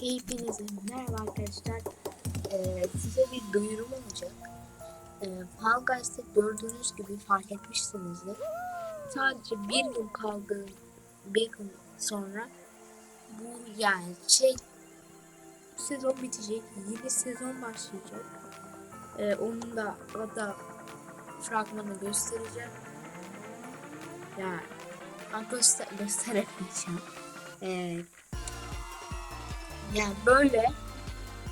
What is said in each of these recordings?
Hepinize merhaba arkadaşlar. Ee, size bir duyurum olacak. Ee, Fall Guys'ta gördüğünüz gibi fark etmişsinizdir. Sadece bir gün kaldı, bir gün sonra bu yani şey sezon bitecek, yeni sezon başlayacak. Ee, onun da hatta fragmanı göstereceğim. Yani ben göster gösteremeyeceğim. Ee, yani böyle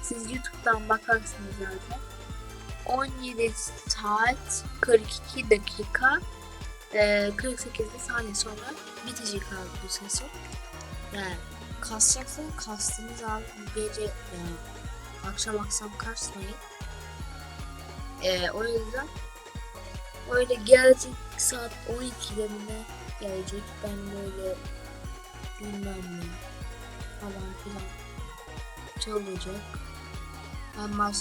siz YouTube'dan bakarsınız zaten. 17 saat 42 dakika e, 48 saniye sonra bitecek abi bu sezon. Yani kasacaksın kastınız abi bu gece yani akşam akşam kasmayın. E, o yüzden öyle gelecek saat 12'de mi ne gelecek ben böyle bilmem ne falan filan çalacak. Ben baş...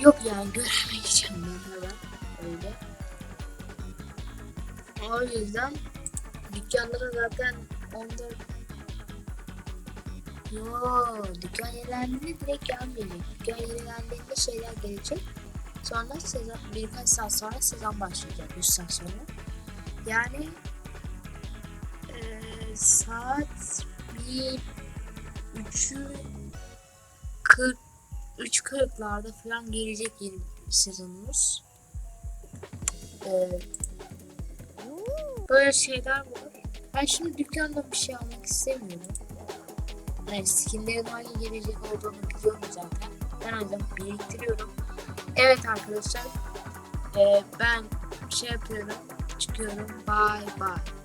Yok yani göremeyeceğim ben hemen öyle. O yüzden dükkanlara zaten 14 Yo, dükkan yerlerinde direkt gelmeyecek. Dükkan yerlerinde şeyler gelecek. Sonra sezon, birkaç saat sonra sezon başlayacak. 3 saat sonra. Yani eee saat bir 3'ü 40 3.40'larda falan gelecek yeni sezonumuz. Ee, böyle şeyler var. Ben şimdi dükkanda bir şey almak istemiyorum. Yani skinlerin hangi gelecek olduğunu biliyorum zaten. Ben o yüzden biriktiriyorum. Evet arkadaşlar. ee, ben şey yapıyorum. Çıkıyorum. Bye bye.